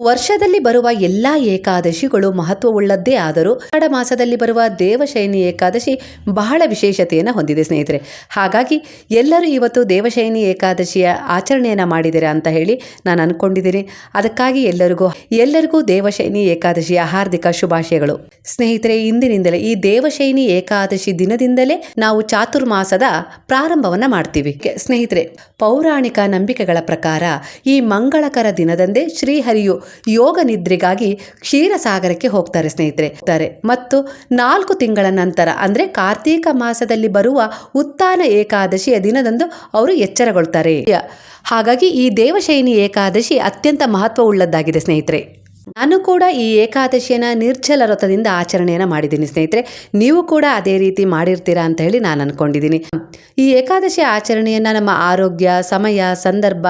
ವರ್ಷದಲ್ಲಿ ಬರುವ ಎಲ್ಲಾ ಏಕಾದಶಿಗಳು ಮಹತ್ವವುಳ್ಳದ್ದೇ ಆದರೂ ಕಡ ಮಾಸದಲ್ಲಿ ಬರುವ ದೇವಶಯನಿ ಏಕಾದಶಿ ಬಹಳ ವಿಶೇಷತೆಯನ್ನು ಹೊಂದಿದೆ ಸ್ನೇಹಿತರೆ. ಹಾಗಾಗಿ ಎಲ್ಲರೂ ಇವತ್ತು ದೇವಶಯನಿ ಏಕಾದಶಿಯ ಆಚರಣೆಯನ್ನು ಮಾಡಿದರೆ ಅಂತ ಹೇಳಿ ನಾನು ಅನ್ಕೊಂಡಿದ್ದೀನಿ. ಅದಕ್ಕಾಗಿ ಎಲ್ಲರಿಗೂ ಎಲ್ಲರಿಗೂ ದೇವಶಯನಿ ಏಕಾದಶಿಯ ಹಾರ್ದಿಕ ಶುಭಾಶಯಗಳು. ಸ್ನೇಹಿತರೆ, ಇಂದಿನಿಂದಲೇ ಈ ದೇವಶಯನಿ ಏಕಾದಶಿ ದಿನದಿಂದಲೇ ನಾವು ಚಾತುರ್ಮಾಸದ ಪ್ರಾರಂಭವನ್ನ ಮಾಡ್ತೀವಿ. ಸ್ನೇಹಿತರೆ, ಪೌರಾಣಿಕ ನಂಬಿಕೆಗಳ ಪ್ರಕಾರ ಈ ಮಂಗಳಕರ ದಿನದಂದೇ ಶ್ರೀಹರಿಯು ಯೋಗ ನಿದ್ರೆಗಾಗಿ ಕ್ಷೀರಸಾಗರಕ್ಕೆ ಹೋಗ್ತಾರೆ ಸ್ನೇಹಿತರೆ. ಮತ್ತು ನಾಲ್ಕು ತಿಂಗಳ ನಂತರ, ಅಂದ್ರೆ ಕಾರ್ತೀಕ ಮಾಸದಲ್ಲಿ ಬರುವ ಉತ್ಥಾನ ಏಕಾದಶಿಯ ದಿನದಂದು ಅವರು ಎಚ್ಚರಗೊಳ್ತಾರೆ. ಹಾಗಾಗಿ ಈ ದೇವಶೈನಿ ಏಕಾದಶಿ ಅತ್ಯಂತ ಮಹತ್ವವುಳ್ಳದ್ದಾಗಿದೆ ಸ್ನೇಹಿತರೆ. ನಾನು ಕೂಡ ಈ ಏಕಾದಶಿಯನ್ನ ನಿರ್ಜಲ ವ್ರತದಿಂದ ಆಚರಣೆಯನ್ನು ಮಾಡಿದ್ದೀನಿ, ಸ್ನೇಹಿತರೆ. ನೀವು ಕೂಡ ಅದೇ ರೀತಿ ಮಾಡಿರ್ತೀರಾ ಅಂತ ಹೇಳಿ ನಾನು ಅನ್ಕೊಂಡಿದ್ದೀನಿ. ಈ ಏಕಾದಶಿ ಆಚರಣೆಯನ್ನು ನಮ್ಮ ಆರೋಗ್ಯ, ಸಮಯ, ಸಂದರ್ಭ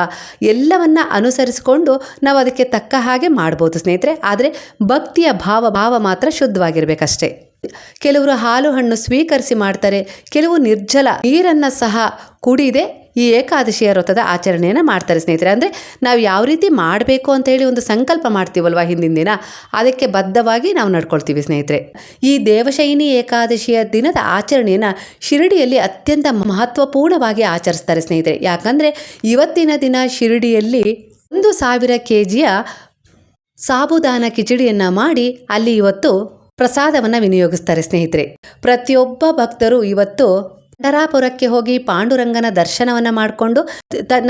ಎಲ್ಲವನ್ನ ಅನುಸರಿಸಿಕೊಂಡು ನಾವು ಅದಕ್ಕೆ ತಕ್ಕ ಹಾಗೆ ಮಾಡ್ಬೋದು, ಸ್ನೇಹಿತರೆ. ಆದರೆ ಭಕ್ತಿಯ ಭಾವ ಭಾವ ಮಾತ್ರ ಶುದ್ಧವಾಗಿರ್ಬೇಕಷ್ಟೇ. ಕೆಲವರು ಹಾಲು ಹಣ್ಣು ಸ್ವೀಕರಿಸಿ ಮಾಡ್ತಾರೆ, ಕೆಲವು ನಿರ್ಜಲ ನೀರನ್ನು ಸಹ ಕುಡಿದೆ ಈ ಏಕಾದಶಿಯ ವ್ರತದ ಆಚರಣೆಯನ್ನು ಮಾಡ್ತಾರೆ ಸ್ನೇಹಿತರೆ. ಅಂದರೆ ನಾವು ಯಾವ ರೀತಿ ಮಾಡಬೇಕು ಅಂತ ಹೇಳಿ ಒಂದು ಸಂಕಲ್ಪ ಮಾಡ್ತೀವಲ್ವ ಹಿಂದಿನ ದಿನ, ಅದಕ್ಕೆ ಬದ್ಧವಾಗಿ ನಾವು ನಡ್ಕೊಳ್ತೀವಿ ಸ್ನೇಹಿತರೆ. ಈ ದೇವಶೈನಿ ಏಕಾದಶಿಯ ದಿನದ ಆಚರಣೆಯನ್ನು ಶಿರಡಿಯಲ್ಲಿ ಅತ್ಯಂತ ಮಹತ್ವಪೂರ್ಣವಾಗಿ ಆಚರಿಸ್ತಾರೆ ಸ್ನೇಹಿತರೆ. ಯಾಕಂದರೆ ಇವತ್ತಿನ ದಿನ ಶಿರಡಿಯಲ್ಲಿ ಒಂದು ಸಾವಿರ ಕೆ ಜಿಯ ಸಾಬುದಾನ ಕಿಚಡಿಯನ್ನು ಮಾಡಿ ಅಲ್ಲಿ ಇವತ್ತು ಪ್ರಸಾದವನ್ನು ವಿನಿಯೋಗಿಸ್ತಾರೆ ಸ್ನೇಹಿತರೆ. ಪ್ರತಿಯೊಬ್ಬ ಭಕ್ತರು ಇವತ್ತು ಪಂಡರಾಪುರಕ್ಕೆ ಹೋಗಿ ಪಾಂಡುರಂಗನ ದರ್ಶನವನ್ನು ಮಾಡಿಕೊಂಡು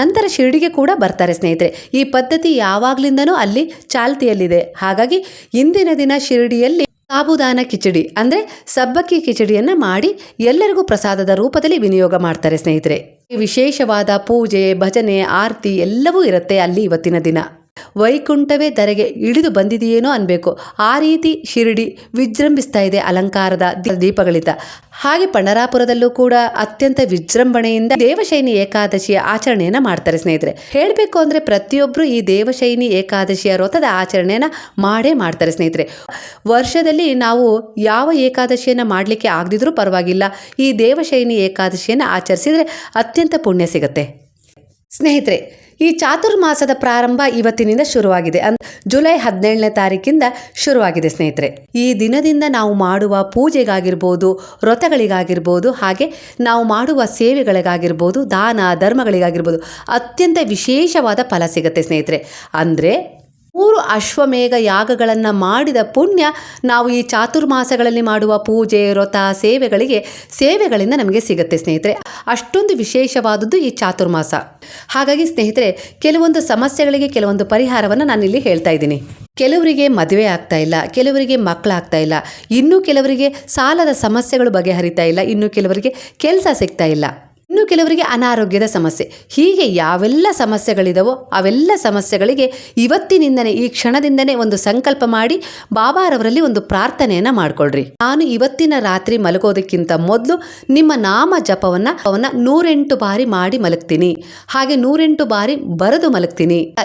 ನಂತರ ಶಿರಡಿಗೆ ಕೂಡ ಬರ್ತಾರೆ ಸ್ನೇಹಿತರೆ. ಈ ಪದ್ಧತಿ ಯಾವಾಗ್ಲಿಂದನೂ ಅಲ್ಲಿ ಚಾಲ್ತಿಯಲ್ಲಿದೆ. ಹಾಗಾಗಿ ಇಂದಿನ ದಿನ ಶಿರಡಿಯಲ್ಲಿ ಸಾಬುದಾನ ಕಿಚಡಿ, ಅಂದ್ರೆ ಸಬ್ಬಕ್ಕಿ ಕಿಚಡಿಯನ್ನು ಮಾಡಿ ಎಲ್ಲರಿಗೂ ಪ್ರಸಾದದ ರೂಪದಲ್ಲಿ ವಿನಿಯೋಗ ಮಾಡ್ತಾರೆ ಸ್ನೇಹಿತರೆ. ವಿಶೇಷವಾದ ಪೂಜೆ, ಭಜನೆ, ಆರತಿ ಎಲ್ಲವೂ ಇರುತ್ತೆ ಅಲ್ಲಿ ಇವತ್ತಿನ ದಿನ. ವೈಕುಂಠವೇ ಧರೆಗೆ ಇಳಿದು ಬಂದಿದೆಯೇನೋ ಅನ್ಬೇಕು. ಆ ರೀತಿ ಶಿರಡಿ ವಿಜೃಂಭಿಸ್ತಾ ಇದೆ ಅಲಂಕಾರದ ದೀಪಗಳಿಂದ. ಹಾಗೆ ಪಂಡರಾಪುರದಲ್ಲೂ ಕೂಡ ಅತ್ಯಂತ ವಿಜೃಂಭಣೆಯಿಂದ ದೇವಶೈನಿ ಏಕಾದಶಿಯ ಆಚರಣೆಯನ್ನ ಮಾಡ್ತಾರೆ ಸ್ನೇಹಿತರೆ. ಹೇಳಬೇಕು ಅಂದ್ರೆ ಪ್ರತಿಯೊಬ್ಬರು ಈ ದೇವಶೈನಿ ಏಕಾದಶಿಯ ವ್ರತದ ಆಚರಣೆಯನ್ನ ಮಾಡೇ ಮಾಡ್ತಾರೆ ಸ್ನೇಹಿತರೆ. ವರ್ಷದಲ್ಲಿ ನಾವು ಯಾವ ಏಕಾದಶಿಯನ್ನ ಮಾಡಲಿಕ್ಕೆ ಆಗದಿದ್ರೂ ಪರವಾಗಿಲ್ಲ. ಈ ದೇವಶೈನಿ ಏಕಾದಶಿಯನ್ನ ಆಚರಿಸಿದ್ರೆ ಅತ್ಯಂತ ಪುಣ್ಯ ಸಿಗುತ್ತೆ. ಸ್ನೇಹಿತರೆ ಈ ಚಾತುರ್ಮಾಸದ ಪ್ರಾರಂಭ ಇವತ್ತಿನಿಂದ ಶುರುವಾಗಿದೆ. ಅಂದ್ ಜುಲೈ ಹದಿನೇಳನೇ ತಾರೀಕಿಂದ ಶುರುವಾಗಿದೆ ಸ್ನೇಹಿತರೆ. ಈ ದಿನದಿಂದ ನಾವು ಮಾಡುವ ಪೂಜೆಗಾಗಿರ್ಬೋದು, ವ್ರತಗಳಿಗಾಗಿರ್ಬೋದು, ಹಾಗೆ ನಾವು ಮಾಡುವ ಸೇವೆಗಳಿಗಾಗಿರ್ಬೋದು, ದಾನ ಧರ್ಮಗಳಿಗಾಗಿರ್ಬೋದು, ಅತ್ಯಂತ ವಿಶೇಷವಾದ ಫಲ ಸಿಗುತ್ತೆ ಸ್ನೇಹಿತರೆ. ಅಂದರೆ ಮೂರು ಅಶ್ವಮೇಘ ಯಾಗಗಳನ್ನು ಮಾಡಿದ ಪುಣ್ಯ ನಾವು ಈ ಚಾತುರ್ಮಾಸಗಳಲ್ಲಿ ಮಾಡುವ ಪೂಜೆ, ವ್ರತ, ಸೇವೆಗಳಿಗೆ, ಸೇವೆಗಳಿಂದ ನಮಗೆ ಸಿಗುತ್ತೆ ಸ್ನೇಹಿತರೆ. ಅಷ್ಟೊಂದು ವಿಶೇಷವಾದದ್ದು ಈ ಚಾತುರ್ಮಾಸ. ಹಾಗಾಗಿ ಸ್ನೇಹಿತರೆ, ಕೆಲವೊಂದು ಸಮಸ್ಯೆಗಳಿಗೆ ಕೆಲವೊಂದು ಪರಿಹಾರವನ್ನು ನಾನಿಲ್ಲಿ ಹೇಳ್ತಾ ಇದ್ದೀನಿ. ಕೆಲವರಿಗೆ ಮದುವೆ ಆಗ್ತಾ ಇಲ್ಲ, ಕೆಲವರಿಗೆ ಮಕ್ಕಳಾಗ್ತಾ ಇಲ್ಲ, ಇನ್ನೂ ಕೆಲವರಿಗೆ ಸಾಲದ ಸಮಸ್ಯೆಗಳು ಬಗೆಹರಿತಾ ಇಲ್ಲ, ಇನ್ನೂ ಕೆಲವರಿಗೆ ಕೆಲಸ ಸಿಗ್ತಾ ಇಲ್ಲ. ಇನ್ನು ಕೆಲವರಿಗೆ ಅನಾರೋಗ್ಯದ ಸಮಸ್ಯೆ. ಹೀಗೆ ಯಾವೆಲ್ಲ ಸಮಸ್ಯೆಗಳಿದಾವೋ ಅವೆಲ್ಲ ಸಮಸ್ಯೆಗಳಿಗೆ ಇವತ್ತಿನಿಂದನೇ, ಈ ಕ್ಷಣದಿಂದನೇ ಒಂದು ಸಂಕಲ್ಪ ಮಾಡಿ, ಬಾಬಾರವರಲ್ಲಿ ಒಂದು ಪ್ರಾರ್ಥನೆಯನ್ನ ಮಾಡ್ಕೊಳ್ರಿ. ನಾನು ಇವತ್ತಿನ ರಾತ್ರಿ ಮಲಗೋದಕ್ಕಿಂತ ಮೊದಲು ನಿಮ್ಮ ನಾಮ ಜಪವನ್ನ, ಅವನ್ನ ನೂರೆಂಟು ಬಾರಿ ಮಾಡಿ ಮಲಗ್ತೀನಿ. ಹಾಗೆ ನೂರೆಂಟು ಬಾರಿ ಬರೆದು ಮಲಗ್ತೀನಿ.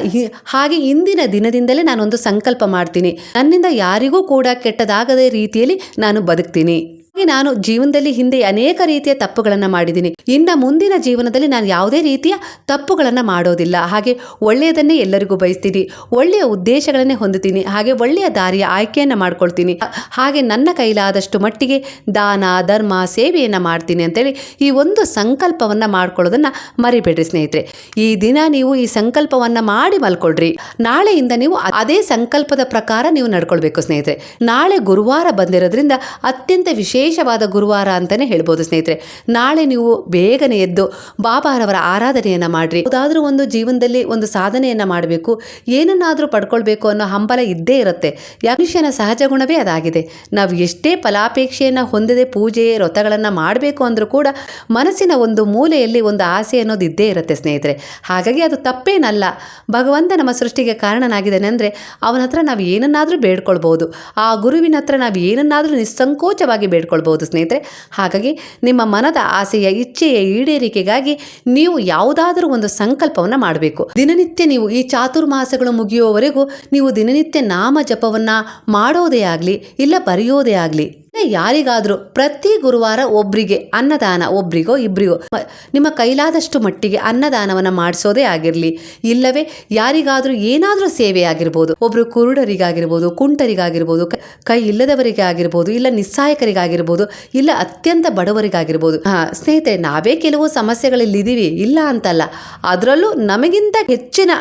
ಹಾಗೆ ಇಂದಿನ ದಿನದಿಂದಲೇ ನಾನೊಂದು ಸಂಕಲ್ಪ ಮಾಡ್ತೀನಿ. ನನ್ನಿಂದ ಯಾರಿಗೂ ಕೂಡ ಕೆಟ್ಟದಾಗದ ರೀತಿಯಲ್ಲಿ ನಾನು ಬದುಕ್ತೀನಿ. ನಾನು ಜೀವನದಲ್ಲಿ ಹಿಂದೆ ಅನೇಕ ರೀತಿಯ ತಪ್ಪುಗಳನ್ನು ಮಾಡಿದ್ದೀನಿ. ಇನ್ನು ಮುಂದಿನ ಜೀವನದಲ್ಲಿ ನಾನು ಯಾವುದೇ ರೀತಿಯ ತಪ್ಪುಗಳನ್ನು ಮಾಡೋದಿಲ್ಲ. ಹಾಗೆ ಒಳ್ಳೆಯದನ್ನೇ ಎಲ್ಲರಿಗೂ ಬಯಸ್ತೀನಿ. ಒಳ್ಳೆಯ ಉದ್ದೇಶಗಳನ್ನೇ ಹೊಂದುತ್ತೀನಿ. ಹಾಗೆ ಒಳ್ಳೆಯ ದಾರಿಯ ಆಯ್ಕೆಯನ್ನು ಮಾಡ್ಕೊಳ್ತೀನಿ. ಹಾಗೆ ನನ್ನ ಕೈಲಾದಷ್ಟು ಮಟ್ಟಿಗೆ ದಾನ, ಧರ್ಮ, ಸೇವೆಯನ್ನು ಮಾಡ್ತೀನಿ ಅಂತೇಳಿ ಈ ಒಂದು ಸಂಕಲ್ಪವನ್ನು ಮಾಡ್ಕೊಳ್ಳೋದನ್ನ ಮರಿಬೇಡ್ರಿ ಸ್ನೇಹಿತರೆ. ಈ ದಿನ ನೀವು ಈ ಸಂಕಲ್ಪವನ್ನು ಮಾಡಿ ಮಲ್ಕೊಳ್ರಿ. ನಾಳೆಯಿಂದ ನೀವು ಅದೇ ಸಂಕಲ್ಪದ ಪ್ರಕಾರ ನೀವು ನಡ್ಕೊಳ್ಬೇಕು ಸ್ನೇಹಿತರೆ. ನಾಳೆ ಗುರುವಾರ ಬಂದಿರೋದ್ರಿಂದ ಅತ್ಯಂತ ವಿಶೇಷವಾದ ಗುರುವಾರ ಅಂತಲೇ ಹೇಳ್ಬೋದು ಸ್ನೇಹಿತರೆ. ನಾಳೆ ನೀವು ಬೇಗನೆ ಎದ್ದು ಬಾಬಾರವರ ಆರಾಧನೆಯನ್ನ ಮಾಡಿರಿ. ಯಾವುದಾದ್ರೂ ಒಂದು ಜೀವನದಲ್ಲಿ ಒಂದು ಸಾಧನೆಯನ್ನ ಮಾಡಬೇಕು. ಏನನ್ನಾದರೂ ಪಡ್ಕೊಳ್ಬೇಕು ಅನ್ನೋ ಹಂಬಲ ಇದ್ದೇ ಇರುತ್ತೆ. ಮನುಷ್ಯನ ಸಹಜ ಗುಣವೇ ಅದಾಗಿದೆ. ನಾವು ಎಷ್ಟೇ ಫಲಾಪೇಕ್ಷೆಯನ್ನು ಹೊಂದದೆ ಪೂಜೆ, ವ್ರತಗಳನ್ನು ಮಾಡಬೇಕು ಅಂದರೂ ಕೂಡ ಮನಸ್ಸಿನ ಒಂದು ಮೂಲೆಯಲ್ಲಿ ಒಂದು ಆಸೆ ಅನ್ನೋದು ಇದ್ದೇ ಇರುತ್ತೆ ಸ್ನೇಹಿತರೆ. ಹಾಗಾಗಿ ಅದು ತಪ್ಪೇನಲ್ಲ. ಭಗವಂತ ನಮ್ಮ ಸೃಷ್ಟಿಗೆ ಕಾರಣನಾಗಿದ್ದಾನೆ ಅಂದರೆ ಅವನ ಹತ್ರ ನಾವು ಏನನ್ನಾದರೂ ಬೇಡ್ಕೊಳ್ಬೋದು. ಆ ಗುರುವಿನ ಹತ್ರ ನಾವು ಏನನ್ನಾದರೂ ನಿಸ್ಸಂಕೋಚವಾಗಿ ಬೇಡ್ಕೊಳ್ಬೋದು. ಸ್ನೇಹಿತರೆ. ಹಾಗಾಗಿ ನಿಮ್ಮ ಮನದ ಆಸೆಯ ಇಚ್ಛೆಯ ಈಡೇರಿಕೆಗಾಗಿ ನೀವು ಯಾವುದಾದರೂ ಒಂದು ಸಂಕಲ್ಪವನ್ನು ಮಾಡಬೇಕು. ದಿನನಿತ್ಯ ನೀವು ಈ ಚಾತುರ್ಮಾಸಗಳು ಮುಗಿಯುವವರೆಗೂ ನೀವು ದಿನನಿತ್ಯ ನಾಮ ಜಪವನ್ನು ಮಾಡೋದೇ ಆಗಲಿ, ಇಲ್ಲ ಬರೆಯೋದೇ ಆಗಲಿ ಯಾರಿಗಾದರೂ ಪ್ರತಿ ಗುರುವಾರ ಒಬ್ರಿಗೆ ಅನ್ನದಾನ, ಒಬ್ರಿಗೋ, ಇಬ್ರಿಗೋ ನಿಮ್ಮ ಕೈಲಾದಷ್ಟು ಮಟ್ಟಿಗೆ ಅನ್ನದಾನವನ್ನ ಮಾಡಿಸೋದೇ ಆಗಿರಲಿ. ಇಲ್ಲವೇ, ಯಾರಿಗಾದರೂ ಏನಾದರೂ ಸೇವೆ ಆಗಿರ್ಬೋದು. ಒಬ್ರು ಕುರುಡರಿಗಾಗಿರ್ಬೋದು, ಕುಂಟರಿಗಾಗಿರ್ಬೋದು, ಕೈ ಇಲ್ಲದವರಿಗೆ ಆಗಿರ್ಬೋದು, ಇಲ್ಲ ನಿಸ್ಸಹಾಯಕರಿಗಾಗಿರ್ಬೋದು ಇಲ್ಲ ಅತ್ಯಂತ ಬಡವರಿಗಾಗಿರ್ಬೋದು. ಹಾ, ಸ್ನೇಹಿತರೆ, ನಾವೇ ಕೆಲವು ಸಮಸ್ಯೆಗಳಲ್ಲಿ ಇದೀವಿ ಇಲ್ಲ ಅಂತಲ್ಲ. ಅದರಲ್ಲೂ ನಮಗಿಂತ ಹೆಚ್ಚಿನ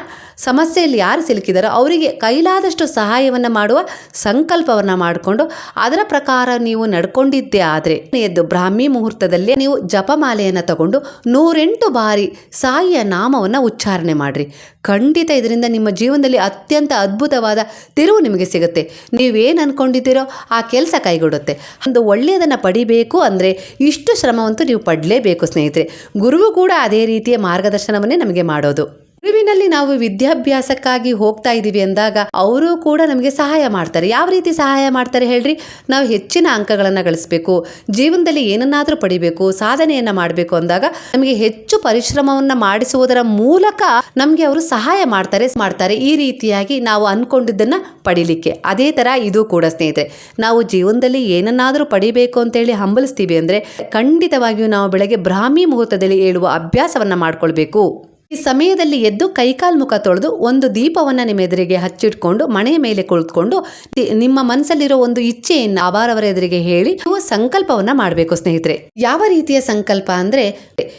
ಸಮಸ್ಯೆಯಲ್ಲಿ ಯಾರು ಸಿಲುಕಿದಾರೋ ಅವರಿಗೆ ಕೈಲಾದಷ್ಟು ಸಹಾಯವನ್ನು ಮಾಡುವ ಸಂಕಲ್ಪವನ್ನು ಮಾಡಿಕೊಂಡು ಅದರ ಪ್ರಕಾರ ನೀವು ನಡ್ಕೊಂಡಿದ್ದೇ ಆದರೆ. ಎದ್ದು ಬ್ರಾಹ್ಮಿ ಮುಹೂರ್ತದಲ್ಲಿ ನೀವು ಜಪಮಾಲೆಯನ್ನು ತಗೊಂಡು ನೂರೆಂಟು ಬಾರಿ ಸಾಯಿಯ ನಾಮವನ್ನು ಉಚ್ಚಾರಣೆ ಮಾಡಿರಿ. ಖಂಡಿತ ಇದರಿಂದ ನಿಮ್ಮ ಜೀವನದಲ್ಲಿ ಅತ್ಯಂತ ಅದ್ಭುತವಾದ ತಿರುವು ನಿಮಗೆ ಸಿಗುತ್ತೆ. ನೀವೇನು ಅಂದ್ಕೊಂಡಿದ್ದೀರೋ ಆ ಕೆಲಸ ಕೈಗೊಡುತ್ತೆ ಒಂದು ಒಳ್ಳೆಯದನ್ನು ಪಡಿಬೇಕು ಅಂದರೆ ಇಷ್ಟು ಶ್ರಮವಂತೂ ನೀವು ಪಡಲೇಬೇಕು ಸ್ನೇಹಿತರೆ. ಗುರುವು ಕೂಡ ಅದೇ ರೀತಿಯ ಮಾರ್ಗದರ್ಶನವನ್ನೇ ನಮಗೆ ಮಾಡೋದು. ಗುರುವಿನಲ್ಲಿ ನಾವು ವಿದ್ಯಾಭ್ಯಾಸಕ್ಕಾಗಿ ಹೋಗ್ತಾ ಇದ್ದೀವಿ ಅಂದಾಗ ಅವರು ಕೂಡ ನಮಗೆ ಸಹಾಯ ಮಾಡ್ತಾರೆ. ಯಾವ ರೀತಿ ಸಹಾಯ ಮಾಡ್ತಾರೆ ಹೇಳ್ರಿ? ನಾವು ಹೆಚ್ಚಿನ ಅಂಕಗಳನ್ನು ಗಳಿಸಬೇಕು, ಜೀವನದಲ್ಲಿ ಏನನ್ನಾದರೂ ಪಡಿಬೇಕು, ಸಾಧನೆಯನ್ನು ಮಾಡಬೇಕು ಅಂದಾಗ ನಮಗೆ ಹೆಚ್ಚು ಪರಿಶ್ರಮವನ್ನು ಮಾಡಿಸುವುದರ ಮೂಲಕ ನಮಗೆ ಅವರು ಸಹಾಯ ಮಾಡ್ತಾರೆ ಮಾಡ್ತಾರೆ. ಈ ರೀತಿಯಾಗಿ ನಾವು ಅಂದ್ಕೊಂಡಿದ್ದನ್ನು ಪಡಿಲಿಕ್ಕೆ. ಅದೇ ಥರ ಇದು ಕೂಡ ಸ್ನೇಹಿತರೆ, ನಾವು ಜೀವನದಲ್ಲಿ ಏನನ್ನಾದರೂ ಪಡಿಬೇಕು ಅಂತೇಳಿ ಹಂಬಲಿಸ್ತೀವಿ ಅಂದರೆ ಖಂಡಿತವಾಗಿಯೂ ನಾವು ಬೆಳಗ್ಗೆ ಬ್ರಾಹ್ಮಿ ಮುಹೂರ್ತದಲ್ಲಿ ಏಳುವ ಅಭ್ಯಾಸವನ್ನು ಮಾಡ್ಕೊಳ್ಬೇಕು. ಈ ಸಮಯದಲ್ಲಿ ಎದ್ದು ಕೈಕಾಲು ಮುಖ ತೊಳೆದು ಒಂದು ದೀಪವನ್ನ ನಿಮ್ಮ ಎದುರಿಗೆ ಹಚ್ಚಿಟ್ಕೊಂಡು ಮನೆಯ ಮೇಲೆ ಕುಳಿತುಕೊಂಡು ನಿಮ್ಮ ಮನಸ್ಸಲ್ಲಿರೋ ಒಂದು ಇಚ್ಛೆಯನ್ನು ಅಬಾರವರ ಎದುರಿಗೆ ಹೇಳಿ, ನೀವು ಸಂಕಲ್ಪವನ್ನ ಮಾಡಬೇಕು ಸ್ನೇಹಿತರೆ. ಯಾವ ರೀತಿಯ ಸಂಕಲ್ಪ ಅಂದ್ರೆ,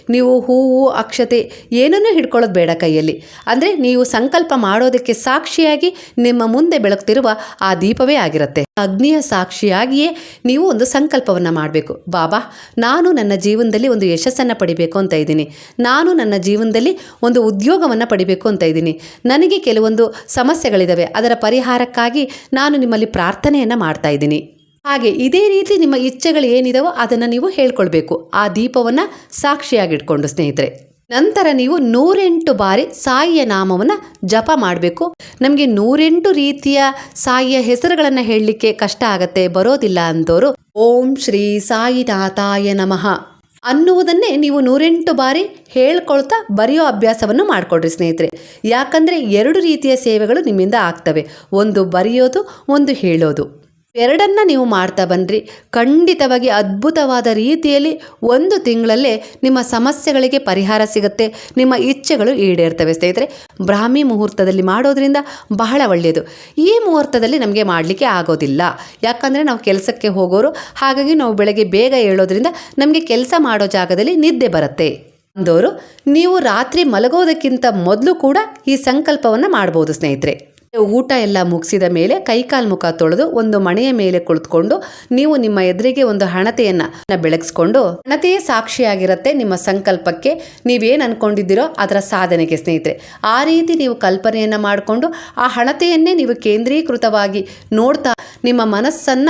ನೀವು ಹೂವು, ಅಕ್ಷತೆ ಏನನ್ನೂ ಹಿಡ್ಕೊಳ್ಳೋದು ಬೇಡ ಕೈಯಲ್ಲಿ. ಅಂದ್ರೆ ನೀವು ಸಂಕಲ್ಪ ಮಾಡೋದಕ್ಕೆ ಸಾಕ್ಷಿಯಾಗಿ ನಿಮ್ಮ ಮುಂದೆ ಬೆಳಗ್ತಿರುವ ಆ ದೀಪವೇ ಆಗಿರುತ್ತೆ. ಅಗ್ನಿಯ ಸಾಕ್ಷಿಯಾಗಿಯೇ ನೀವು ಒಂದು ಸಂಕಲ್ಪವನ್ನ ಮಾಡಬೇಕು. ಬಾಬಾ, ನಾನು ನನ್ನ ಜೀವನದಲ್ಲಿ ಒಂದು ಯಶಸ್ಸನ್ನು ಪಡಿಬೇಕು ಅಂತ ಇದ್ದೀನಿ. ನಾನು ನನ್ನ ಜೀವನದಲ್ಲಿ ಒಂದು ಉದ್ಯೋಗವನ್ನು ಪಡಿಬೇಕು ಅಂತ ಇದ್ದೀನಿ. ನನಗೆ ಕೆಲವೊಂದು ಸಮಸ್ಯೆಗಳಿದ್ದಾವೆ ಅದರ ಪರಿಹಾರಕ್ಕಾಗಿ ನಾನು ನಿಮ್ಮಲ್ಲಿ ಪ್ರಾರ್ಥನೆಯನ್ನು ಮಾಡ್ತಾ ಇದ್ದೀನಿ. ಹಾಗೆ ಇದೇ ರೀತಿ ನಿಮ್ಮ ಇಚ್ಛೆಗಳು ಏನಿದಾವೋ ಅದನ್ನು ನೀವು ಹೇಳ್ಕೊಳ್ಬೇಕು. ಆ ದೀಪವನ್ನು ಸಾಕ್ಷಿಯಾಗಿಟ್ಕೊಂಡು ಸ್ನೇಹಿತರೆ. ನಂತರ ನೀವು ನೂರೆಂಟು ಬಾರಿ ಸಾಯಿಯ ನಾಮವನ್ನು ಜಪ ಮಾಡಬೇಕು. ನಮಗೆ ನೂರೆಂಟು ರೀತಿಯ ಸಾಯಿಯ ಹೆಸರುಗಳನ್ನು ಹೇಳಲಿಕ್ಕೆ ಕಷ್ಟ ಆಗತ್ತೆ, ಬರೋದಿಲ್ಲ ಅಂತವರು ಓಂ ಶ್ರೀ ಸಾಯಿನಾಥಾಯ ನಮಃ. ಅನ್ನುವುದನ್ನೇ ನೀವು ನೂರೆಂಟು ಬಾರಿ ಹೇಳ್ಕೊಳ್ತಾ ಬರೆಯೋ ಅಭ್ಯಾಸವನ್ನು ಮಾಡಿಕೊಡ್ರಿ ಸ್ನೇಹಿತರೆ. ಯಾಕಂದರೆ ಎರಡು ರೀತಿಯ ಸೇವೆಗಳು ನಿಮ್ಮಿಂದ ಆಗ್ತವೆ. ಒಂದು ಬರೆಯೋದು, ಒಂದು ಹೇಳೋದು. ಎರಡನ್ನ ನೀವು ಮಾಡ್ತಾ ಬನ್ನಿರಿ ಖಂಡಿತವಾಗಿ ಅದ್ಭುತವಾದ ರೀತಿಯಲ್ಲಿ ಒಂದು ತಿಂಗಳಲ್ಲೇ ನಿಮ್ಮ ಸಮಸ್ಯೆಗಳಿಗೆ ಪರಿಹಾರ ಸಿಗುತ್ತೆ. ನಿಮ್ಮ ಇಚ್ಛೆಗಳು ಈಡೇರ್ತವೆ ಸ್ನೇಹಿತರೆ. ಬ್ರಾಹ್ಮಿ ಮುಹೂರ್ತದಲ್ಲಿ ಮಾಡೋದ್ರಿಂದ ಬಹಳ ಒಳ್ಳೆಯದು. ಈ ಮುಹೂರ್ತದಲ್ಲಿ ನಮಗೆ ಮಾಡಲಿಕ್ಕೆ ಆಗೋದಿಲ್ಲ. ಯಾಕಂದರೆ ನಾವು ಕೆಲಸಕ್ಕೆ ಹೋಗೋರು, ಹಾಗಾಗಿ ನಾವು ಬೆಳಗ್ಗೆ ಬೇಗ ಏಳೋದ್ರಿಂದ ನಮಗೆ ಕೆಲಸ ಮಾಡೋ ಜಾಗದಲ್ಲಿ ನಿದ್ದೆ ಬರುತ್ತೆ. ಅಂದವರು ನೀವು ರಾತ್ರಿ ಮಲಗೋದಕ್ಕಿಂತ ಮೊದಲು ಕೂಡ ಈ ಸಂಕಲ್ಪವನ್ನು ಮಾಡ್ಬೋದು ಸ್ನೇಹಿತರೆ. ಊಟ ಎಲ್ಲ ಮುಗಿಸಿದ ಮೇಲೆ ಕೈಕಾಲು ಮುಖ ತೊಳೆದು ಒಂದು ಮಣೆಯ ಮೇಲೆ ಕುಳಿತುಕೊಂಡು ನೀವು ನಿಮ್ಮ ಎದುರಿಗೆ ಒಂದು ಹಣತೆಯನ್ನ ಬೆಳಗಿಸ್ಕೊಂಡು ಹಣತೆಯೇ ಸಾಕ್ಷಿಯಾಗಿರುತ್ತೆ ನಿಮ್ಮ ಸಂಕಲ್ಪಕ್ಕೆ ನೀವೇನು ಅನ್ಕೊಂಡಿದ್ದೀರೋ ಅದರ ಸಾಧನೆಗೆ ಸ್ನೇಹಿತರೆ. ಆ ರೀತಿ ನೀವು ಕಲ್ಪನೆಯನ್ನ ಮಾಡಿಕೊಂಡು ಆ ಹಣತೆಯನ್ನೇ ನೀವು ಕೇಂದ್ರೀಕೃತವಾಗಿ ನೋಡ್ತಾ ನಿಮ್ಮ ಮನಸ್ಸನ್ನ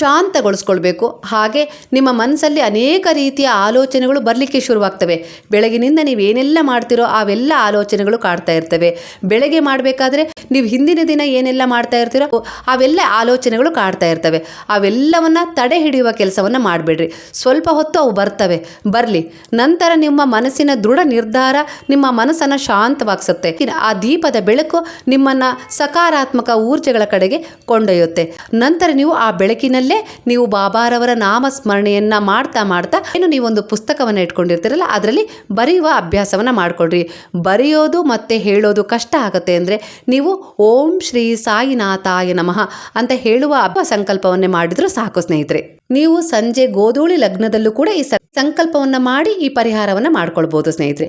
ಶಾಂತಗೊಳಿಸ್ಕೊಳ್ಬೇಕು. ಹಾಗೆ ನಿಮ್ಮ ಮನಸ್ಸಲ್ಲಿ ಅನೇಕ ರೀತಿಯ ಆಲೋಚನೆಗಳು ಬರಲಿಕ್ಕೆ ಶುರುವಾಗ್ತವೆ. ಬೆಳಗಿನಿಂದ ನೀವು ಏನೆಲ್ಲ ಮಾಡ್ತಿರೋ ಅವೆಲ್ಲ ಆಲೋಚನೆಗಳು ಕಾಡ್ತಾ ಇರ್ತವೆ. ಬೆಳಗ್ಗೆ ಮಾಡಬೇಕಾದ್ರೆ ನೀವು ಹಿಂದಿನ ದಿನ ಏನೆಲ್ಲ ಮಾಡ್ತಾ ಇರ್ತೀರೋ ಅವೆಲ್ಲ ಆಲೋಚನೆಗಳು ಕಾಡ್ತಾ ಇರ್ತವೆ. ಅವೆಲ್ಲವನ್ನು ತಡೆ ಹಿಡಿಯುವ ಕೆಲಸವನ್ನು ಮಾಡಬೇಡ್ರಿ. ಸ್ವಲ್ಪ ಹೊತ್ತು ಅವು ಬರ್ತವೆ. ಬರಲಿ. ನಂತರ ನಿಮ್ಮ ಮನಸ್ಸಿನ ದೃಢ ನಿರ್ಧಾರ ನಿಮ್ಮ ಮನಸ್ಸನ್ನು ಶಾಂತವಾಗಿಸುತ್ತೆ. ಆ ದೀಪದ ಬೆಳಕು ನಿಮ್ಮನ್ನು ಸಕಾರಾತ್ಮಕ ಊರ್ಜೆಗಳ ಕಡೆಗೆ ಕೊಂಡೊಯ್ಯುತ್ತೆ. ನಂತರ ನೀವು ಆ ಬೆಳಕಿನಲ್ಲೇ ನೀವು ಬಾಬಾರವರ ನಾಮ ಸ್ಮರಣೆಯನ್ನ ಮಾಡ್ತಾ ಮಾಡ್ತಾ ಏನು ನೀವೊಂದು ಪುಸ್ತಕವನ್ನು ಇಟ್ಕೊಂಡಿರ್ತೀರಲ್ಲ, ಅದರಲ್ಲಿ ಬರೆಯುವ ಅಭ್ಯಾಸವನ್ನು ಮಾಡ್ಕೊಳ್ರಿ. ಬರೆಯೋದು ಮತ್ತೆ ಹೇಳೋದು ಕಷ್ಟ ಆಗುತ್ತೆ ಅಂದರೆ ನೀವು ಓಂ ಶ್ರೀ ಸಾಯಿನಾಥಾಯ ನಮಃ ಅಂತ ಹೇಳುವ ಅಬ್ಬ ಸಂಕಲ್ಪವನ್ನೇ ಮಾಡಿದರೂ ಸಾಕು ಸ್ನೇಹಿತರೆ. ನೀವು ಸಂಜೆ ಗೋಧೂಳಿ ಲಗ್ನದಲ್ಲೂ ಕೂಡ ಈ ಸಂಕಲ್ಪವನ್ನು ಮಾಡಿ ಈ ಪರಿಹಾರವನ್ನ ಮಾಡ್ಕೊಳ್ಬೋದು ಸ್ನೇಹಿತರೆ.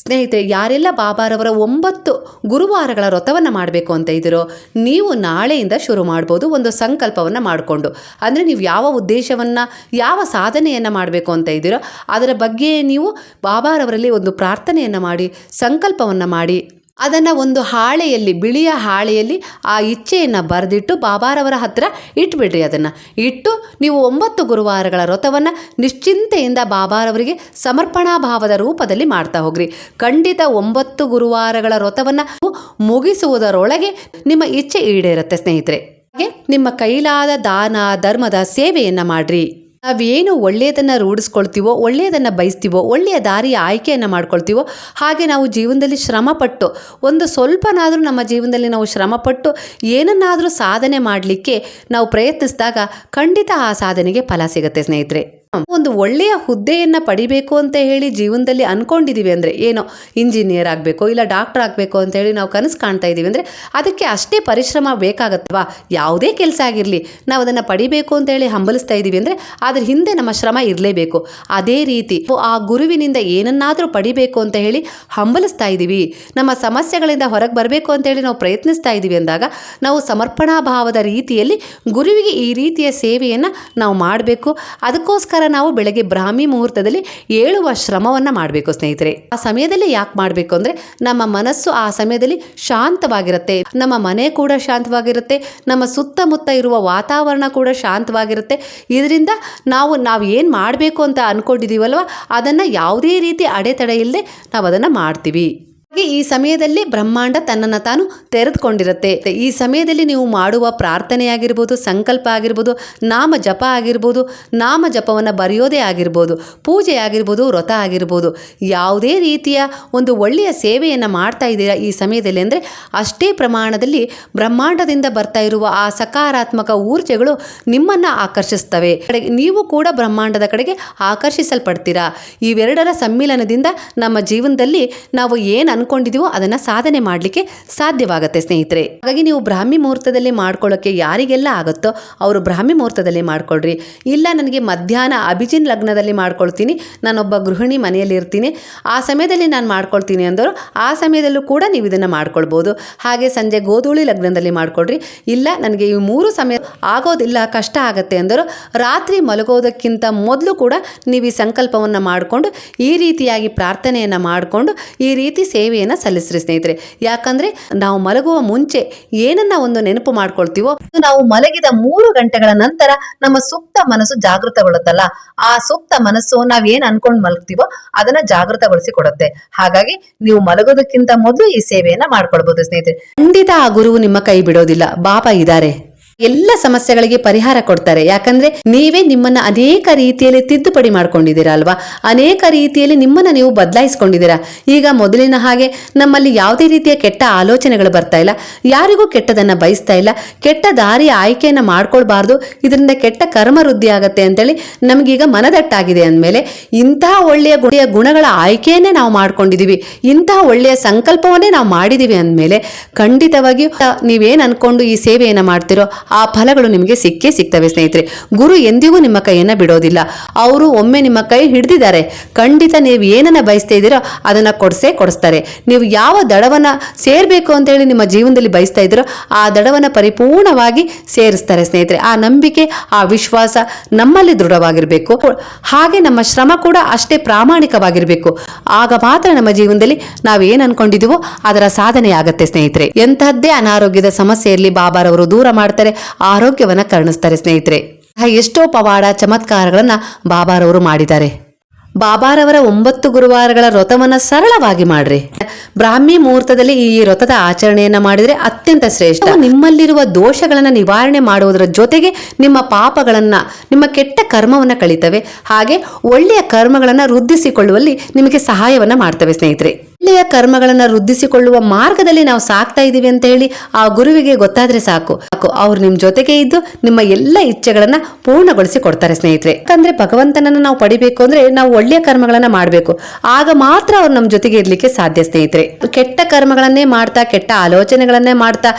ಸ್ನೇಹಿತರೆ, ಯಾರೆಲ್ಲ ಬಾಬಾರವರ ಒಂಬತ್ತು ಗುರುವಾರಗಳ ವ್ರತವನ್ನು ಮಾಡಬೇಕು ಅಂತ ಇದ್ದೀರೋ, ನೀವು ನಾಳೆಯಿಂದ ಶುರು ಮಾಡ್ಬೋದು ಒಂದು ಸಂಕಲ್ಪವನ್ನು ಮಾಡಿಕೊಂಡು. ಅಂದರೆ ನೀವು ಯಾವ ಉದ್ದೇಶವನ್ನು, ಯಾವ ಸಾಧನೆಯನ್ನು ಮಾಡಬೇಕು ಅಂತ ಇದ್ದೀರೋ, ಅದರ ಬಗ್ಗೆ ನೀವು ಬಾಬಾರವರಲ್ಲಿ ಒಂದು ಪ್ರಾರ್ಥನೆಯನ್ನು ಮಾಡಿ, ಸಂಕಲ್ಪವನ್ನು ಮಾಡಿ ಅದನ್ನು ಒಂದು ಹಾಳೆಯಲ್ಲಿ, ಬಿಳಿಯ ಹಾಳೆಯಲ್ಲಿ ಆ ಇಚ್ಛೆಯನ್ನು ಬರೆದಿಟ್ಟು ಬಾಬಾರವರ ಹತ್ತಿರ ಇಟ್ಬಿಡ್ರಿ ಅದನ್ನು. ಇಟ್ಟು ನೀವು ಒಂಬತ್ತು ಗುರುವಾರಗಳ ವ್ರತವನ್ನು ನಿಶ್ಚಿಂತೆಯಿಂದ ಬಾಬಾರವರಿಗೆ ಸಮರ್ಪಣಾ ಭಾವದ ರೂಪದಲ್ಲಿ ಮಾಡ್ತಾ ಹೋಗ್ರಿ. ಖಂಡಿತ ಒಂಬತ್ತು ಗುರುವಾರಗಳ ವ್ರತವನ್ನು ಮುಗಿಸುವುದರೊಳಗೆ ನಿಮ್ಮ ಇಚ್ಛೆ ಈಡೇರುತ್ತೆ ಸ್ನೇಹಿತರೆ. ಹಾಗೆ ನಿಮ್ಮ ಕೈಲಾದ ದಾನ, ಧರ್ಮದ ಸೇವೆಯನ್ನು ಮಾಡ್ರಿ. ನಾವೇನು ಒಳ್ಳೆಯದನ್ನು ರೂಢಿಸ್ಕೊಳ್ತೀವೋ, ಒಳ್ಳೆಯದನ್ನು ಬಯಸ್ತೀವೋ, ಒಳ್ಳೆಯ ದಾರಿಯ ಆಯ್ಕೆಯನ್ನು ಮಾಡ್ಕೊಳ್ತೀವೋ, ಹಾಗೆ ನಾವು ಜೀವನದಲ್ಲಿ ಶ್ರಮಪಟ್ಟು, ಒಂದು ಸ್ವಲ್ಪನಾದರೂ ನಮ್ಮ ಜೀವನದಲ್ಲಿ ನಾವು ಶ್ರಮಪಟ್ಟು ಏನನ್ನಾದರೂ ಸಾಧನೆ ಮಾಡಲಿಕ್ಕೆ ನಾವು ಪ್ರಯತ್ನಿಸಿದಾಗ ಖಂಡಿತ ಆ ಸಾಧನೆಗೆ ಫಲ ಸಿಗುತ್ತೆ ಸ್ನೇಹಿತರೆ. ಒಂದು ಒಳ್ಳೆಯ ಹುದ್ದೆಯನ್ನು ಪಡಿಬೇಕು ಅಂತ ಹೇಳಿ ಜೀವನದಲ್ಲಿ ಅನ್ಕೊಂಡಿದೀವಿ ಅಂದರೆ ಏನೋ ಇಂಜಿನಿಯರ್ ಆಗಬೇಕು ಇಲ್ಲ ಡಾಕ್ಟರ್ ಆಗಬೇಕು ಅಂತ ಹೇಳಿ ನಾವು ಕನಸು ಕಾಣ್ತಾ ಇದ್ದೀವಿ ಅಂದರೆ ಅದಕ್ಕೆ ಅಷ್ಟೇ ಪರಿಶ್ರಮ ಬೇಕಾಗತ್ತವಾ ಯಾವುದೇ ಕೆಲಸ ಆಗಿರಲಿ ನಾವು ಅದನ್ನು ಪಡಿಬೇಕು ಅಂತ ಹೇಳಿ ಹಂಬಲಿಸ್ತಾ ಇದ್ದೀವಿ ಅಂದರೆ ಅದ್ರ ಹಿಂದೆ ನಮ್ಮ ಶ್ರಮ ಇರಲೇಬೇಕು. ಅದೇ ರೀತಿ ಆ ಗುರುವಿನಿಂದ ಏನನ್ನಾದರೂ ಪಡಿಬೇಕು ಅಂತ ಹೇಳಿ ಹಂಬಲಿಸ್ತಾ ಇದ್ದೀವಿ ನಮ್ಮ ಸಮಸ್ಯೆಗಳಿಂದ ಹೊರಗೆ ಬರಬೇಕು ಅಂತ ಹೇಳಿ ನಾವು ಪ್ರಯತ್ನಿಸ್ತಾ ಇದ್ದೀವಿ ಅಂದಾಗ ನಾವು ಸಮರ್ಪಣಾ ಭಾವದ ರೀತಿಯಲ್ಲಿ ಗುರುವಿಗೆ ಈ ರೀತಿಯ ಸೇವೆಯನ್ನು ನಾವು ಮಾಡಬೇಕು. ಅದಕ್ಕೋಸ್ಕರ ನಾವು ಬೆಳಗ್ಗೆ ಬ್ರಾಹ್ಮಿ ಮುಹೂರ್ತದಲ್ಲಿ ಏಳುವ ಶ್ರಮವನ್ನು ಮಾಡಬೇಕು ಸ್ನೇಹಿತರೆ. ಆ ಸಮಯದಲ್ಲಿ ಯಾಕೆ ಮಾಡಬೇಕು ಅಂದರೆ ನಮ್ಮ ಮನಸ್ಸು ಆ ಸಮಯದಲ್ಲಿ ಶಾಂತವಾಗಿರುತ್ತೆ. ನಮ್ಮ ಮನೆ ಕೂಡ ಶಾಂತವಾಗಿರುತ್ತೆ. ನಮ್ಮ ಸುತ್ತಮುತ್ತ ಇರುವ ವಾತಾವರಣ ಕೂಡ ಶಾಂತವಾಗಿರುತ್ತೆ. ಇದರಿಂದ ನಾವು ನಾವು ಏನು ಮಾಡಬೇಕು ಅಂತ ಅಂದ್ಕೊಂಡಿದ್ದೀವಲ್ವ ಅದನ್ನು ಯಾವುದೇ ರೀತಿ ಅಡೆತಡೆ ಇಲ್ಲದೆ ನಾವು ಅದನ್ನು ಮಾಡ್ತೀವಿ. ಈ ಸಮಯದಲ್ಲಿ ಬ್ರಹ್ಮಾಂಡ ತನ್ನನ್ನು ತಾನು ತೆರೆದುಕೊಂಡಿರುತ್ತೆ. ಈ ಸಮಯದಲ್ಲಿ ನೀವು ಮಾಡುವ ಪ್ರಾರ್ಥನೆ ಆಗಿರ್ಬೋದು, ಸಂಕಲ್ಪ ಆಗಿರ್ಬೋದು, ನಾಮ ಜಪ ಆಗಿರ್ಬೋದು, ನಾಮ ಜಪವನ್ನು ಬರೆಯೋದೇ ಆಗಿರ್ಬೋದು, ಪೂಜೆ ಆಗಿರ್ಬೋದು, ವ್ರತ ಆಗಿರ್ಬೋದು, ಯಾವುದೇ ರೀತಿಯ ಒಂದು ಒಳ್ಳೆಯ ಸೇವೆಯನ್ನು ಮಾಡ್ತಾ ಇದ್ದೀರಾ ಈ ಸಮಯದಲ್ಲಿ ಅಂದರೆ ಅಷ್ಟೇ ಪ್ರಮಾಣದಲ್ಲಿ ಬ್ರಹ್ಮಾಂಡದಿಂದ ಬರ್ತಾ ಇರುವ ಆ ಸಕಾರಾತ್ಮಕ ಊರ್ಜೆಗಳು ನಿಮ್ಮನ್ನು ಆಕರ್ಷಿಸ್ತವೆ. ನೀವು ಕೂಡ ಬ್ರಹ್ಮಾಂಡದ ಕಡೆಗೆ ಆಕರ್ಷಿಸಲ್ಪಡ್ತೀರಾ. ಇವೆರಡರ ಸಮ್ಮಿಲನದಿಂದ ನಮ್ಮ ಜೀವನದಲ್ಲಿ ನಾವು ಏನು ಅನ್ಕೊಂಡಿದೀವೋ ಅದನ್ನು ಸಾಧನೆ ಮಾಡಲಿಕ್ಕೆ ಸಾಧ್ಯವಾಗುತ್ತೆ, ಸ್ನೇಹಿತರೆ. ಹಾಗಾಗಿ ನೀವು ಬ್ರಾಹ್ಮಿ ಮುಹೂರ್ತದಲ್ಲಿ ಮಾಡ್ಕೊಳ್ಳೋಕೆ ಯಾರಿಗೆಲ್ಲ ಆಗುತ್ತೋ ಅವರು ಬ್ರಾಹ್ಮಿ ಮುಹೂರ್ತದಲ್ಲಿ ಮಾಡ್ಕೊಳ್ರಿ. ಇಲ್ಲ, ನನಗೆ ಮಧ್ಯಾಹ್ನ ಅಭಿಜಿನ್ ಲಗ್ನದಲ್ಲಿ ಮಾಡ್ಕೊಳ್ತೀನಿ. ನಾನೊಬ್ಬ ಗೃಹಿಣಿ ಮನೆಯಲ್ಲಿ ಇರ್ತೀನಿ. ಆ ಸಮಯದಲ್ಲಿ ನಾನು ಮಾಡ್ಕೊಳ್ತೀನಿ ಅಂದರು, ಆ ಸಮಯದಲ್ಲೂ ಕೂಡ ನೀವು ಇದನ್ನು ಮಾಡ್ಕೊಳ್ಬೋದು. ಹಾಗೆ ಸಂಜೆ ಗೋಧೂಳಿ ಲಗ್ನದಲ್ಲಿ ಮಾಡ್ಕೊಳ್ರಿ. ಇಲ್ಲ, ನನಗೆ ಈ ಮೂರು ಸಮಯ ಆಗೋದಿಲ್ಲ, ಕಷ್ಟ ಆಗುತ್ತೆ ಅಂದರು, ರಾತ್ರಿ ಮಲಗೋದಕ್ಕಿಂತ ಮೊದಲು ಕೂಡ ನೀವು ಈ ಸಂಕಲ್ಪವನ್ನು ಮಾಡಿಕೊಂಡು, ಈ ರೀತಿಯಾಗಿ ಪ್ರಾರ್ಥನೆಯನ್ನು ಮಾಡಿಕೊಂಡು, ಈ ರೀತಿ ಸೇವೆಯನ್ನು ಸಲ್ಲಿಸ್ರಿ, ಸ್ನೇಹಿತರೆ. ಯಾಕಂದ್ರೆ ನಾವು ಮಲಗುವ ಮುಂಚೆ ಏನನ್ನ ಒಂದು ನೆನಪು ಮಾಡ್ಕೊಳ್ತೀವೋ ನಾವು ಮಲಗಿದ ಮೂರು ಗಂಟೆಗಳ ನಂತರ ನಮ್ಮ ಸುಪ್ತ ಮನಸ್ಸು ಜಾಗೃತಗೊಳ್ಳುತ್ತಲ್ಲ. ಆ ಸುಪ್ತ ಮನಸ್ಸು ನಾವ್ ಏನ್ ಅನ್ಕೊಂಡ್ ಮಲಗ್ತೀವೋ, ಅದನ್ನ ಜಾಗೃತಗೊಳಿಸಿ ಕೊಡುತ್ತೆ. ಹಾಗಾಗಿ ನೀವು ಮಲಗೋದಕ್ಕಿಂತ ಮೊದಲು ಈ ಸೇವೆಯನ್ನ ಮಾಡ್ಕೊಳ್ಬಹುದು ಸ್ನೇಹಿತರೆ. ಖಂಡಿತ ಆ ಗುರುವು ನಿಮ್ಮ ಕೈ ಬಿಡೋದಿಲ್ಲ. ಬಾಬಾ ಇದ್ದಾರೆ ಎಲ್ಲ ಸಮಸ್ಯೆಗಳಿಗೆ ಪರಿಹಾರ ಕೊಡ್ತಾರೆ. ಯಾಕಂದ್ರೆ ನೀವೇ ನಿಮ್ಮನ್ನ ಅನೇಕ ರೀತಿಯಲ್ಲಿ ತಿದ್ದುಪಡಿ ಮಾಡ್ಕೊಂಡಿದ್ದೀರಾ ಅಲ್ವಾ? ಅನೇಕ ರೀತಿಯಲ್ಲಿ ನಿಮ್ಮನ್ನ ನೀವು ಬದಲಾಯಿಸ್ಕೊಂಡಿದ್ದೀರಾ? ಈಗ ಮೊದಲಿನ ಹಾಗೆ ನಮ್ಮಲ್ಲಿ ಯಾವುದೇ ರೀತಿಯ ಕೆಟ್ಟ ಆಲೋಚನೆಗಳು ಬರ್ತಾ ಇಲ್ಲ. ಯಾರಿಗೂ ಕೆಟ್ಟದನ್ನ ಬಯಸ್ತಾ ಇಲ್ಲ. ಕೆಟ್ಟ ದಾರಿಯ ಆಯ್ಕೆಯನ್ನ ಮಾಡ್ಕೊಳ್ಬಾರ್ದು. ಇದರಿಂದ ಕೆಟ್ಟ ಕರ್ಮ ವೃದ್ಧಿ ಆಗತ್ತೆ ಅಂತೇಳಿ ನಮಗೀಗ ಮನದಟ್ಟಾಗಿದೆ ಅಂದಮೇಲೆ ಇಂತಹ ಒಳ್ಳೆಯ ಗುಣಿಯ ಗುಣಗಳ ಆಯ್ಕೆಯನ್ನೇ ನಾವು ಮಾಡ್ಕೊಂಡಿದೀವಿ. ಇಂತಹ ಒಳ್ಳೆಯ ಸಂಕಲ್ಪವನ್ನೇ ನಾವು ಮಾಡಿದೀವಿ ಅಂದಮೇಲೆ ಖಂಡಿತವಾಗಿಯೂ ನೀವೇನು ಅನ್ಕೊಂಡು ಈ ಸೇವೆಯನ್ನು ಮಾಡ್ತಿರೋ ಆ ಫಲಗಳು ನಿಮಗೆ ಸಿಕ್ಕೇ ಸಿಗ್ತವೆ, ಸ್ನೇಹಿತರೆ. ಗುರು ಎಂದಿಗೂ ನಿಮ್ಮ ಕೈಯನ್ನ ಬಿಡೋದಿಲ್ಲ. ಅವರು ಒಮ್ಮೆ ನಿಮ್ಮ ಕೈ ಹಿಡಿದಿದ್ದಾರೆ. ಖಂಡಿತ ನೀವು ಏನನ್ನ ಬಯಸ್ತಾ ಇದ್ದೀರೋ ಅದನ್ನ ಕೊಡಿಸೇ ಕೊಡಿಸ್ತಾರೆ. ನೀವು ಯಾವ ದಡವನ್ನ ಸೇರಬೇಕು ಅಂತ ಹೇಳಿ ನಿಮ್ಮ ಜೀವನದಲ್ಲಿ ಬಯಸ್ತಾ ಇದ್ದೀರೋ ಆ ದಡವನ್ನ ಪರಿಪೂರ್ಣವಾಗಿ ಸೇರಿಸ್ತಾರೆ, ಸ್ನೇಹಿತರೆ. ಆ ನಂಬಿಕೆ, ಆ ವಿಶ್ವಾಸ ನಮ್ಮಲ್ಲಿ ದೃಢವಾಗಿರಬೇಕು. ಹಾಗೆ ನಮ್ಮ ಶ್ರಮ ಕೂಡ ಅಷ್ಟೇ ಪ್ರಾಮಾಣಿಕವಾಗಿರಬೇಕು. ಆಗ ಮಾತ್ರ ನಮ್ಮ ಜೀವನದಲ್ಲಿ ನಾವು ಏನು ಅನ್ಕೊಂಡಿದ್ದೀವೋ ಅದರ ಸಾಧನೆ ಆಗುತ್ತೆ ಸ್ನೇಹಿತರೆ. ಎಂತಹದ್ದೇ ಅನಾರೋಗ್ಯದ ಸಮಸ್ಯೆಯಲ್ಲಿ ಬಾಬಾರವರು ದೂರ ಮಾಡ್ತಾರೆ. ಆರೋಗ್ಯವನ್ನ ಕರುಣಿಸ್ತಾರೆ ಸ್ನೇಹಿತರೆ. ಎಷ್ಟೋ ಪವಾಡ ಚಮತ್ಕಾರಗಳನ್ನ ಬಾಬಾರವರು ಮಾಡಿದ್ದಾರೆ. ಬಾಬಾರವರ ಒಂಬತ್ತು ಗುರುವಾರಗಳ ವ್ರತವನ್ನ ಸರಳವಾಗಿ ಮಾಡ್ರಿ. ಬ್ರಾಹ್ಮಿ ಮುಹೂರ್ತದಲ್ಲಿ ಈ ವ್ರತದ ಆಚರಣೆಯನ್ನ ಮಾಡಿದ್ರೆ ಅತ್ಯಂತ ಶ್ರೇಷ್ಠ. ನಿಮ್ಮಲ್ಲಿರುವ ದೋಷಗಳನ್ನ ನಿವಾರಣೆ ಮಾಡುವುದರ ಜೊತೆಗೆ ನಿಮ್ಮ ಪಾಪಗಳನ್ನ, ನಿಮ್ಮ ಕೆಟ್ಟ ಕರ್ಮವನ್ನ ಕಳಿತವೆ. ಹಾಗೆ ಒಳ್ಳೆಯ ಕರ್ಮಗಳನ್ನ ವೃದ್ಧಿಸಿಕೊಳ್ಳುವಲ್ಲಿ ನಿಮಗೆ ಸಹಾಯವನ್ನ ಮಾಡ್ತವೆ ಸ್ನೇಹಿತರೆ. ಒಳ್ಳೆಯ ಕರ್ಮಗಳನ್ನ ವೃದ್ಧಿಸಿಕೊಳ್ಳುವ ಮಾರ್ಗದಲ್ಲಿ ನಾವು ಸಾಕ್ತಾ ಇದೀವಿ ಅಂತ ಹೇಳಿ ಆ ಗುರುವಿಗೆ ಗೊತ್ತಾದ್ರೆ ಸಾಕು. ಸಾಕು, ಅವ್ರು ನಿಮ್ ಜೊತೆಗೆ ಇದ್ದು ನಿಮ್ಮ ಎಲ್ಲ ಇಚ್ಛೆಗಳನ್ನ ಪೂರ್ಣಗೊಳಿಸಿ ಕೊಡ್ತಾರೆ ಸ್ನೇಹಿತರೆ. ಯಾಕಂದ್ರೆ ಭಗವಂತನನ್ನ ನಾವು ಪಡಿಬೇಕು ಅಂದ್ರೆ ನಾವು ಒಳ್ಳೆಯ ಕರ್ಮಗಳನ್ನ ಮಾಡಬೇಕು. ಆಗ ಮಾತ್ರ ಅವ್ರು ನಮ್ಮ ಜೊತೆಗೆ ಇರ್ಲಿಕ್ಕೆ ಸಾಧ್ಯ ಸ್ನೇಹಿತರೆ. ಕೆಟ್ಟ ಕರ್ಮಗಳನ್ನೇ ಮಾಡ್ತಾ, ಕೆಟ್ಟ ಆಲೋಚನೆಗಳನ್ನೇ ಮಾಡ್ತಾ,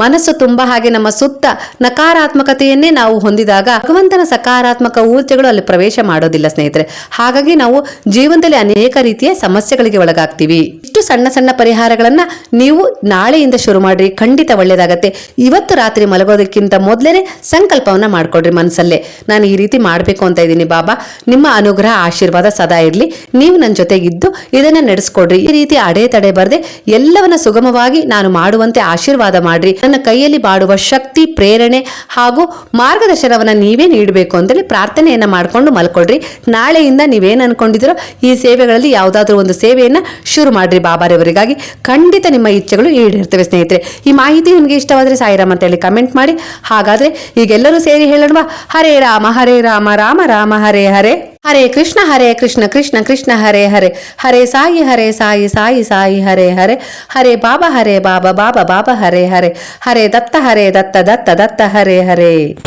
ಮನಸ್ಸು ತುಂಬಾ ಹಾಗೆ ನಮ್ಮ ಸುತ್ತ ನಕಾರಾತ್ಮಕತೆಯನ್ನೇ ನಾವು ಹೊಂದಿದಾಗ ಭಗವಂತನ ಸಕಾರಾತ್ಮಕ ಊರ್ಜೆಗಳು ಅಲ್ಲಿ ಪ್ರವೇಶ ಮಾಡೋದಿಲ್ಲ ಸ್ನೇಹಿತರೆ. ಹಾಗಾಗಿ ನಾವು ಜೀವನದಲ್ಲಿ ಅನೇಕ ರೀತಿಯ ಸಮಸ್ಯೆಗಳಿಗೆ ಒಳಗಾಗ್ತೀವಿ. ಇಷ್ಟು ಸಣ್ಣ ಸಣ್ಣ ಪರಿಹಾರಗಳನ್ನ ನೀವು ನಾಳೆಯಿಂದ ಶುರು ಮಾಡ್ರಿ. ಖಂಡಿತ ಒಳ್ಳೇದಾಗತ್ತೆ. ಇವತ್ತು ರಾತ್ರಿ ಮಲಗೋದಕ್ಕಿಂತ ಮೊದಲೇ ಸಂಕಲ್ಪವನ್ನ ಮಾಡ್ಕೊಡ್ರಿ ಮನಸ್ಸಲ್ಲೇ ನಾನು ಈ ರೀತಿ ಮಾಡಬೇಕು ಅಂತ ಇದ್ದೀನಿ ಬಾಬಾ. ನಿಮ್ಮ ಅನುಗ್ರಹ, ಆಶೀರ್ವಾದ ಸದಾ ಇರಲಿ. ನೀವು ನನ್ನ ಜೊತೆಗಿದ್ದು ಇದನ್ನ ನಡೆಸ್ಕೊಡ್ರಿ. ಈ ರೀತಿ ಅಡೆತಡೆ ಬರದೆ ಎಲ್ಲವನ್ನ ಸುಗಮವಾಗಿ ನಾನು ಮಾಡುವಂತೆ ಆಶೀರ್ವಾದ ಮಾಡ್ರಿ. ನನ್ನ ಕೈಯಲ್ಲಿ ಬಾಡುವ ಶಕ್ತಿ, ಪ್ರೇರಣೆ ಹಾಗೂ ಮಾರ್ಗದರ್ಶನವನ್ನ ನೀವೇ ನೀಡಬೇಕು ಅಂತೇಳಿ ಪ್ರಾರ್ಥನೆಯನ್ನ ಮಾಡ್ಕೊಂಡು ಮಲ್ಕೊಡ್ರಿ ನಾಳೆಯಿಂದ ನೀವೇನು ಅನ್ಕೊಂಡಿದಿರೋ ಈ ಸೇವೆಗಳಲ್ಲಿ ಯಾವುದಾದ್ರೂ ಒಂದು ಸೇವೆಯನ್ನ ಶುರು ಮಾಡ್ರಿ ಬಾಬಾರವರಿಗಾಗಿ. ಖಂಡಿತ ನಿಮ್ಮ ಇಚ್ಛೆಗಳು ಈಡೇರ್ತವೆ, ಸ್ನೇಹಿತರೆ. ಈ ಮಾಹಿತಿ ನಿಮಗೆ ಇಷ್ಟವಾದರೆ ಸಾಯಿರಾಮ್ ಅಂತ ಹೇಳಿ ಕಮೆಂಟ್ ಮಾಡಿ. ಹಾಗಾದ್ರೆ ಈಗೆಲ್ಲರೂ ಸೇರಿ ಹೇಳೋಣ ಹರೇ ರಾಮ ಹರೇ ರಾಮ ರಾಮ ರಾಮ, ಹರೇ ಹರೇ. ಹರೇ ಕೃಷ್ಣ ಹರೇ ಕೃಷ್ಣ ಕೃಷ್ಣ ಕೃಷ್ಣ, ಹರೇ ಹರೇ. ಹರೇ ಸಾಯಿ ಹರೇ ಸಾಯಿ ಸಾಯಿ ಸಾಯಿ, ಹರೇ ಹರೇ. ಹರೇ ಬಾಬಾ ಹರೇ ಬಾಬಾ ಬಾಬಾ ಬಾಬಾ, ಹರೇ ಹರೇ. ಹರೇ ದತ್ತ ಹರೇ ದತ್ತ ದತ್ತ ದತ್ತ, ಹರೇ ಹರೇ.